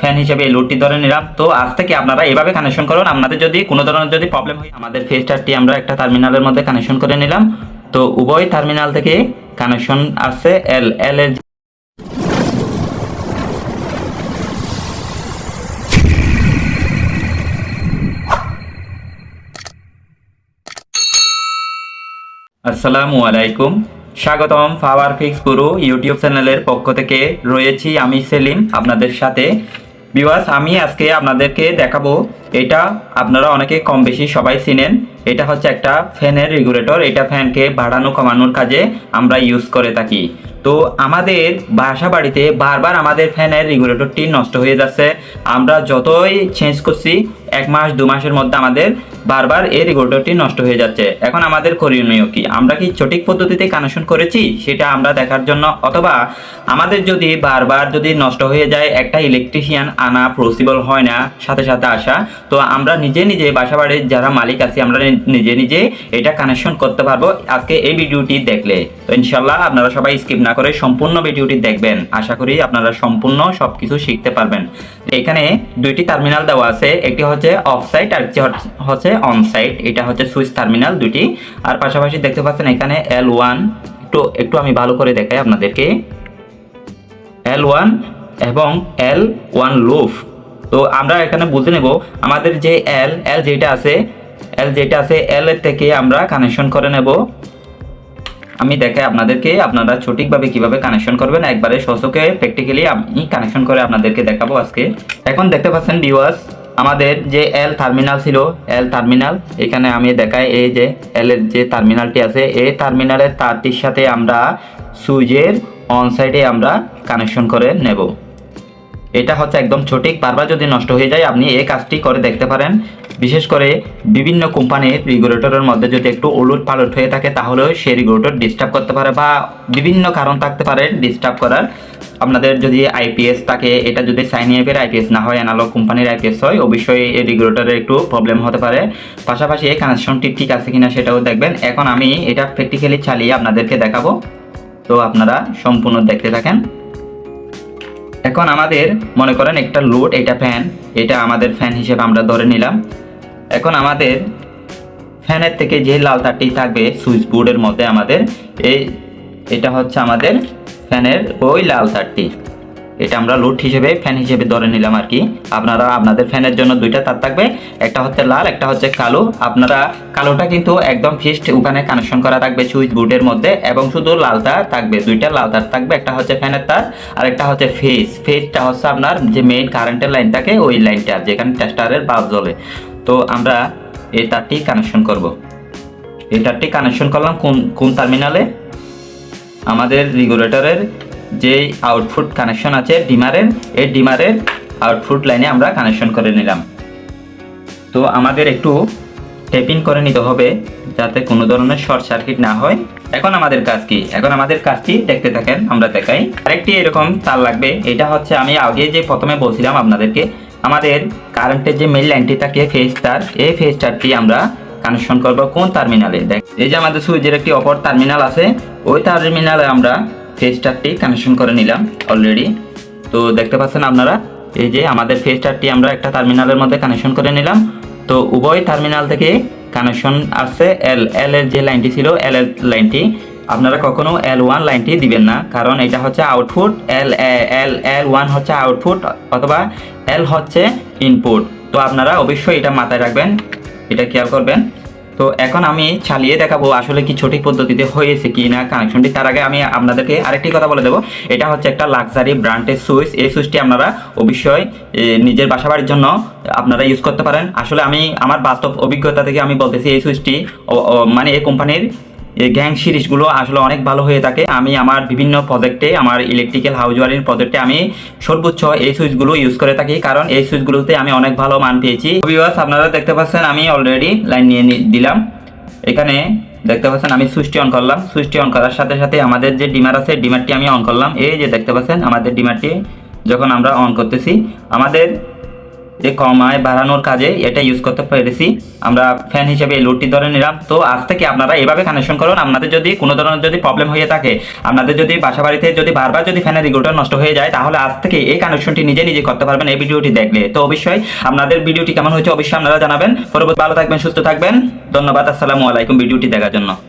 Fan হিসেবে এই লোডটি ধরে নিলাম। তো আজ থেকে আপনারা এভাবে কানেকশন করুন। আপনাদের যদি কোনো ধরনের যদি প্রবলেম হয়, আমাদের ফেস্টারটি আমরা একটা টার্মিনালের মধ্যে কানেকশন করে নিলাম। তো উভয় টার্মিনাল থেকে কানেকশন আসছে এল এল এর আসসালামু আলাইকুম। স্বাগতম পাওয়ার ফিক্স গুরু ইউটিউব চ্যানেলের পক্ষ থেকে। রয়েছি আমি সেলিম আপনাদের সাথে। বিওয়াস আমি আজকে আপনাদেরকে দেখাবো এটা আপনারা অনেকে কম বেশি সবাই চিনেন। এটা হচ্ছে একটা ফ্যানের রেগুলেটর এটা ফ্যানকে বাড়ানো কমানোর কাজে আমরা ইউজ করে থাকি। তো আমাদের বাসা বাড়িতে বারবার আমাদের ফ্যানের রেগুলেটরটি নষ্ট হয়ে যাচ্ছে। আমরা যতই চেঞ্জ করছি, এক মাস, দু মাসের মধ্যে আমাদের বারবার এই রেগুলেটরটি নষ্ট হয়ে যাচ্ছে। এখন আমাদের করণীয় কি? আমরা কি সঠিক পদ্ধতিতে কানেকশন করেছি? সেটা আমরা দেখার জন্য অথবা আমাদের যদি বারবার যদি নষ্ট হয়ে যায়, একটা ইলেকট্রিশিয়ান আনা পসিবল হয় না, সাথে সাথে আসা, তো আমরা নিজে নিজে বাসা বাড়ির যারা মালিক আছি, আমরা নিজে নিজে এটা কানেকশন করতে পারব। আজকে এই ভিডিওটি দেখলে, তো ইনশাল্লাহ আপনারা সবাই স্কিপ না করে সম্পূর্ণ ভিডিওটি দেখবেন। আশা করি আপনারা সম্পূর্ণ সবকিছু শিখতে পারবেন। এখানে দুইটি টার্মিনাল দেওয়া আছে, একটি হচ্ছে অফ সাইড আর হচ্ছে অন সাইড এটা হচ্ছে সুইচ টার্মিনাল দুটি আর পাশাপাশি দেখতে পাচ্ছেন এখানে এল ওয়ান একটু একটু আমি ভালো করে দেখাই আপনাদেরকে। এল ওয়ান এবং এল ওয়ান লুফ তো আমরা এখানে বুঝে নেব, আমাদের যে এল এল যেটা আছে এল যেটা আছে এল এর থেকে আমরা কানেকশন করে নেব। আমি দেখাই আপনাদেরকে আপনারা সঠিকভাবে কীভাবে কানেকশন করবেন। একবারে সহজকে প্র্যাকটিক্যালি আমি কানেকশন করে আপনাদেরকে দেখাবো আজকে। এখন দেখতে পাচ্ছেন ভিউয়ার্স আমাদের যে এল টার্মিনাল ছিল এল টার্মিনাল এখানে আমি দেখাই এই যে এল এর যে টার্মিনালটি আছে, এই টার্মিনালের তারটির সাথে আমরা সুইচের অন সাইডে আমরা কানেকশন করে নেব। এটা হচ্ছে একদম সঠিক, বারবার যদি নষ্ট হয়ে যায়, আপনি এই কাজটি করে দেখতে পারেন। বিশেষ করে বিভিন্ন কোম্পানির রেগুলেটরের মধ্যে যদি একটু উলট পালট হয়ে থাকে, তাহলেও সেই রেগুলেটর ডিস্টার্ব করতে পারে বা বিভিন্ন কারণ থাকতে পারে ডিস্টার্ব করার। আপনাদের যদি আইপিএস থাকে, এটা যদি সাইন আইপিএস না হয় অ্যানালগ কোম্পানির আইপিএস হয়, অবশ্যই এই রেগুলেটরের একটু প্রবলেম হতে পারে। পাশাপাশি এই কানেকশনটি ঠিক আছে কিনা সেটাও দেখবেন। এখন আমি এটা প্র্যাকটিক্যালি চালিয়ে আপনাদেরকে দেখাবো। তো আপনারা সম্পূর্ণ দেখতে থাকেন। এখন আমাদের মনে করেন একটা লোড এটা ফ্যান এটা আমাদের ফ্যান হিসেবে আমরা ধরে নিলাম। এখন আমাদের ফ্যানের থেকে যে লাল তারটি থাকবে, সুইচ বোর্ডের মধ্যে আমাদের, এই, এটা হচ্ছে আমাদের ফ্যানের ওই লাল তারটি এটা আমরা লোড হিসেবে, ফ্যান হিসেবে ধরে নিলাম আর কি। আপনারা আপনাদের ফ্যানের জন্য দুইটা তার থাকবে, একটা হচ্ছে লাল, একটা হচ্ছে কালো। আপনারা কালোটা কিন্তু একদম ফিক্সড ওখানে কানেকশন করা থাকবে সুইচ বোর্ডের মধ্যে, এবং শুধু লাল তার থাকবে, দুইটা লাল তার থাকবে, একটা হচ্ছে ফ্যানের তার, আর একটা হচ্ছে ফেস ফেসটা হচ্ছে আপনার যে মেইন কারেন্টের লাইন থাকে, ওই লাইনটা যেখানে টেস্টারের বাল্ব জ্বলে। তো আমরা এই তারটি কানেকশন করব। এই তারটি কানেকশন করলাম কোন কোন টার্মিনালে আমাদের রেগুলেটরের যে আউটপুট কানেকশন আছে ডিমারের, এই ডিমারের আউটপুট লাইনে আমরা কানেকশন করে নিলাম। তো আমাদের একটু টেপিং করে নিতে হবে যাতে কোনো ধরনের শর্ট সার্কিট না হয়। এখন আমাদের কাজ কি? এখন আমাদের কাজটি দেখতে থাকেন, আমরা দেখাই। আরেকটি এরকম তার লাগবে। এটা হচ্ছে আমি আগে যে প্রথমে বলছিলাম আপনাদেরকে, আমাদের কারেন্টের যে মেইন লাইনটি থাকে ফেজ তার? এই ফেজ তারটি আমরা কানেকশন করব কোন টার্মিনালে দেখ, এই যে আমাদের সুইচের একটি অপর টার্মিনাল আছে, ওই টার্মিনালে আমরা ফেজ তারটি কানেকশন করে নিলাম অলরেডি তো দেখতে পাচ্ছেন আপনারা, এই যে আমাদের ফেজ তারটি আমরা একটা টার্মিনালের মধ্যে কানেকশন করে নিলাম। তো উভয় টার্মিনাল থেকে কানেকশন আসছে এল এল এর যে লাইনটি ছিল এল এর লাইনটি আপনারা কখনো এল ওয়ান লাইনটি দিবেন না, কারণ এটা হচ্ছে output L L L one হচ্ছে আউটপুট অথবা এল হচ্ছে ইনপুট তো আপনারা অবশ্যই এটা মাথায় রাখবেন, এটা খেয়াল করবেন। তো এখন আমি চালিয়ে দেখাবো আসলে কি সঠিক পদ্ধতিতে হয়েছে কি না কানেকশনটি তার আগে আমি আপনাদেরকে আরেকটি কথা বলে দেবো। এটা হচ্ছে একটা লাক্সারি ব্র্যান্ডের সুইচ এই সুইচটি আপনারা অবশ্যই নিজের বাসা বাড়ির জন্য আপনারা ইউজ করতে পারেন। আসলে আমি, আমার বাস্তব অভিজ্ঞতা থেকে আমি বলতেছি এই সুইচটি মানে এই কোম্পানির এই গ্যাং সিরিজগুলো আসলে অনেক ভালো হয়ে থাকে। আমি আমার বিভিন্ন প্রজেক্টে আমার ইলেকট্রিক্যাল হাউস ওয়ারিং প্রজেক্টে আমি সর্বোচ্চ এই সুইচগুলো ইউজ করে থাকি। কারণ এই সুইচগুলোতে আমি অনেক ভালো মান পেয়েছি। ভিউয়ার্স আপনারা দেখতে পাচ্ছেন, আমি অলরেডি লাইন নিয়ে দিলাম। এখানে দেখতে পাচ্ছেন, আমি সুইচটি অন করলাম। সুইচটি অন করার সাথে সাথে আমাদের যে ডিমার আছে ডিমারটি আমি অন করলাম। এই যে দেখতে পাচ্ছেন, আমাদের ডিমারটি যখন আমরা অন করতেছি, আমাদের যে কমায় বাড়ানোর কাজে এটা ইউজ করতে পেরেছি। আমরা ফ্যান হিসেবে এই লোডটি ধরে নিলাম। তো আজ থেকে আপনারা এভাবে কানেকশন করুন। আপনাদের যদি কোনো ধরনের যদি প্রবলেম হয়ে থাকে, আপনাদের যদি বাসা বাড়িতে যদি বারবার যদি ফ্যানের রেগুলেটর নষ্ট হয়ে যায়, তাহলে আজ থেকে এই কানেকশনটি নিজে নিজে করতে পারবেন এই ভিডিওটি দেখলে। তো অবশ্যই আপনাদের ভিডিওটি কেমন হয়েছে অবশ্যই আপনারা জানাবেন। পরবর্তী ভালো থাকবেন, সুস্থ থাকবেন। ধন্যবাদ, আসসালামু আলাইকুম। ভিডিওটি দেখার জন্য।